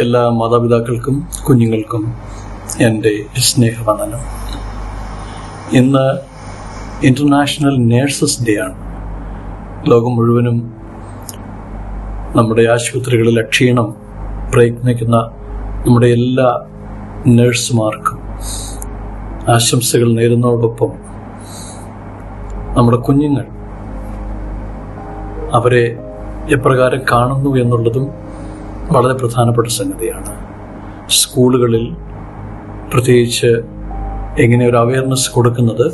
എല്ലാ മാതാപിതാക്കൾക്കും കുഞ്ഞുങ്ങൾക്കും എന്റെ സ്നേഹവന്ദനം. ഇന്ന് ഇന്റർനാഷണൽ നേഴ്സസ് ഡേ ആണ്. ലോകം മുഴുവനും നമ്മുടെ ആശുപത്രികളിലെ ക്ഷീണം പ്രയത്നിക്കുന്ന നമ്മുടെ എല്ലാ നേഴ്സുമാർക്കും ആശംസകൾ നേരുന്നതോടൊപ്പം നമ്മുടെ കുഞ്ഞുങ്ങൾ അവരെ എപ്രകാരം കാണുന്നു എന്നുള്ളതും വളരെ പ്രധാനപ്പെട്ട സംഗതിയാണ്. സ്കൂളുകളിൽ പ്രത്യേകിച്ച് എങ്ങനെ ഒരു അവയർനെസ് കൊടുക്കുന്നത്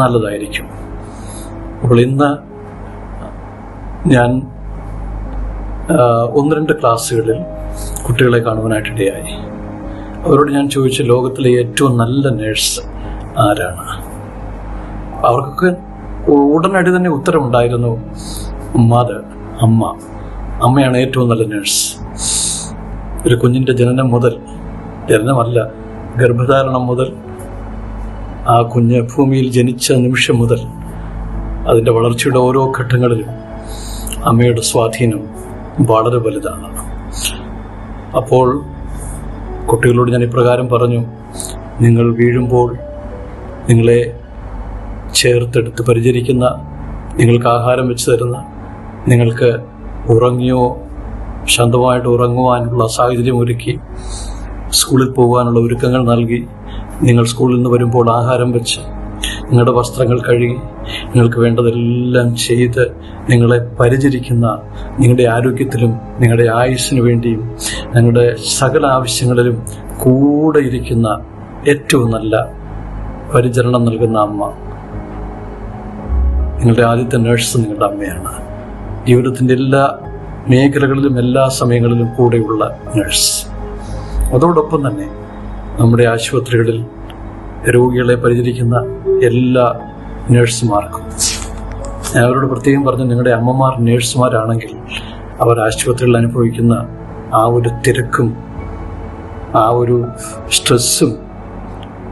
നല്ലതായിരിക്കും. അപ്പോൾ ഇന്ന് ഞാൻ ഒന്ന് രണ്ട് ക്ലാസ്സുകളിൽ കുട്ടികളെ കാണുവാനായിട്ടിടയായി അവരോട് ഞാൻ ചോദിച്ച ലോകത്തിലെ ഏറ്റവും നല്ല നേഴ്സ് ആരാണ്? അവർക്കൊക്കെ ഉടനടി തന്നെ ഉത്തരമുണ്ടായിരുന്നു മദർ അമ്മ. അമ്മയാണ് ഏറ്റവും നല്ല നേഴ്സ് ഒരു കുഞ്ഞിന്റെ ജനനം മുതൽ ജനനമല്ല ഗർഭധാരണം മുതൽ ആ കുഞ്ഞ് ഭൂമിയിൽ ജനിച്ച നിമിഷം മുതൽ അതിന്റെ വളർച്ചയുടെ ഓരോ ഘട്ടങ്ങളിലും അമ്മയുടെ സ്വാധീനം വളരെ വലുതാണ്. അപ്പോൾ കുട്ടികളോട് ഞാൻ ഇപ്രകാരം പറഞ്ഞു നിങ്ങൾ വീഴുമ്പോൾ നിങ്ങളെ ചേർത്തെടുത്ത് പരിചരിക്കുന്ന നിങ്ങൾക്ക് ആഹാരം വെച്ച് തരുന്ന നിങ്ങൾക്ക് ഉറങ്ങിയോ ശാന്തമായിട്ട് ഉറങ്ങുവാനുള്ള സാഹചര്യം ഒരുക്കി സ്കൂളിൽ പോകാനുള്ള ഒരുക്കങ്ങൾ നൽകി. നിങ്ങൾ സ്കൂളിൽ നിന്ന് വരുമ്പോൾ ആഹാരം വെച്ച് നിങ്ങളുടെ വസ്ത്രങ്ങൾ കഴുകി നിങ്ങൾക്ക് വേണ്ടതെല്ലാം ചെയ്ത് നിങ്ങളെ പരിചരിക്കുന്ന നിങ്ങളുടെ ആരോഗ്യത്തിലും നിങ്ങളുടെ ആയുസ്സിനു വേണ്ടിയും നിങ്ങളുടെ സകല ആവശ്യങ്ങളിലും കൂടെ ഇരിക്കുന്ന ഏറ്റവും നല്ല പരിചരണം നൽകുന്ന അമ്മ. നിങ്ങളുടെ ആദ്യത്തെ നേഴ്സ് നിങ്ങളുടെ അമ്മയാണ്. ജീവിതത്തിന്റെ എല്ലാ മേഖലകളിലും എല്ലാ സമയങ്ങളിലും കൂടെയുള്ള നഴ്സ് അതോടൊപ്പം തന്നെ നമ്മുടെ ആശുപത്രികളിൽ രോഗികളെ പരിചരിക്കുന്ന എല്ലാ നഴ്സുമാർക്കും ഞാൻ അവരോട് പ്രത്യേകം പറഞ്ഞു നിങ്ങളുടെ അമ്മമാർ നഴ്സുമാരാണെങ്കിൽ അവർ ആശുപത്രികളിൽ അനുഭവിക്കുന്ന ആ ഒരു തിരക്കും ആ ഒരു സ്ട്രെസ്സും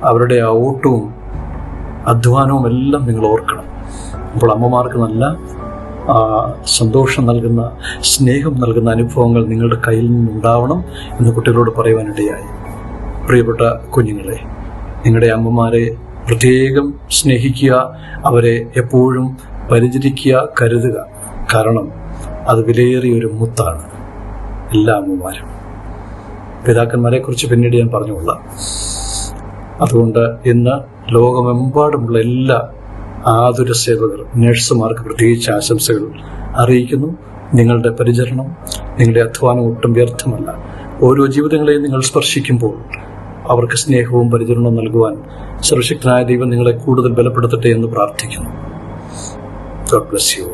അവരുടെ ആ ഓട്ടവും അധ്വാനവും എല്ലാം നിങ്ങൾ ഓർക്കണം. അപ്പോൾ അമ്മമാർക്ക് നല്ല സന്തോഷം നൽകുന്ന സ്നേഹം നൽകുന്ന അനുഭവങ്ങൾ നിങ്ങളുടെ കയ്യിൽ നിന്നുണ്ടാവണം എന്ന് കുട്ടികളോട് പറയുവാനിടയായി. പ്രിയപ്പെട്ട കുഞ്ഞുങ്ങളെ നിങ്ങളുടെ അമ്മമാരെ പ്രത്യേകം സ്നേഹിക്കുക അവരെ എപ്പോഴും പരിചരിക്കുക കരുതുക. കാരണം അത് വിലയേറിയ ഒരു മുത്താണ്. എല്ലാ അമ്മമാരും. പിതാക്കന്മാരെ കുറിച്ച് പിന്നീട് ഞാൻ പറഞ്ഞുകൊള്ളാം. അതുകൊണ്ട് ഇന്ന് ലോകമെമ്പാടുമുള്ള എല്ലാ ആതുര സേവകർ നഴ്സുമാർക്ക് പ്രത്യേകിച്ച് ആശംസകൾ അറിയിക്കുന്നു. നിങ്ങളുടെ പരിചരണം നിങ്ങളുടെ അധ്വാനം ഒട്ടും വ്യർത്ഥമല്ല. ഓരോ ജീവിതങ്ങളെയും നിങ്ങൾ സ്പർശിക്കുമ്പോൾ അവർക്ക് സ്നേഹവും പരിചരണവും നൽകുവാൻ സർവശക്തനായ ദൈവം നിങ്ങളെ കൂടുതൽ ബലപ്പെടുത്തട്ടെ എന്ന് പ്രാർത്ഥിക്കുന്നു. God bless you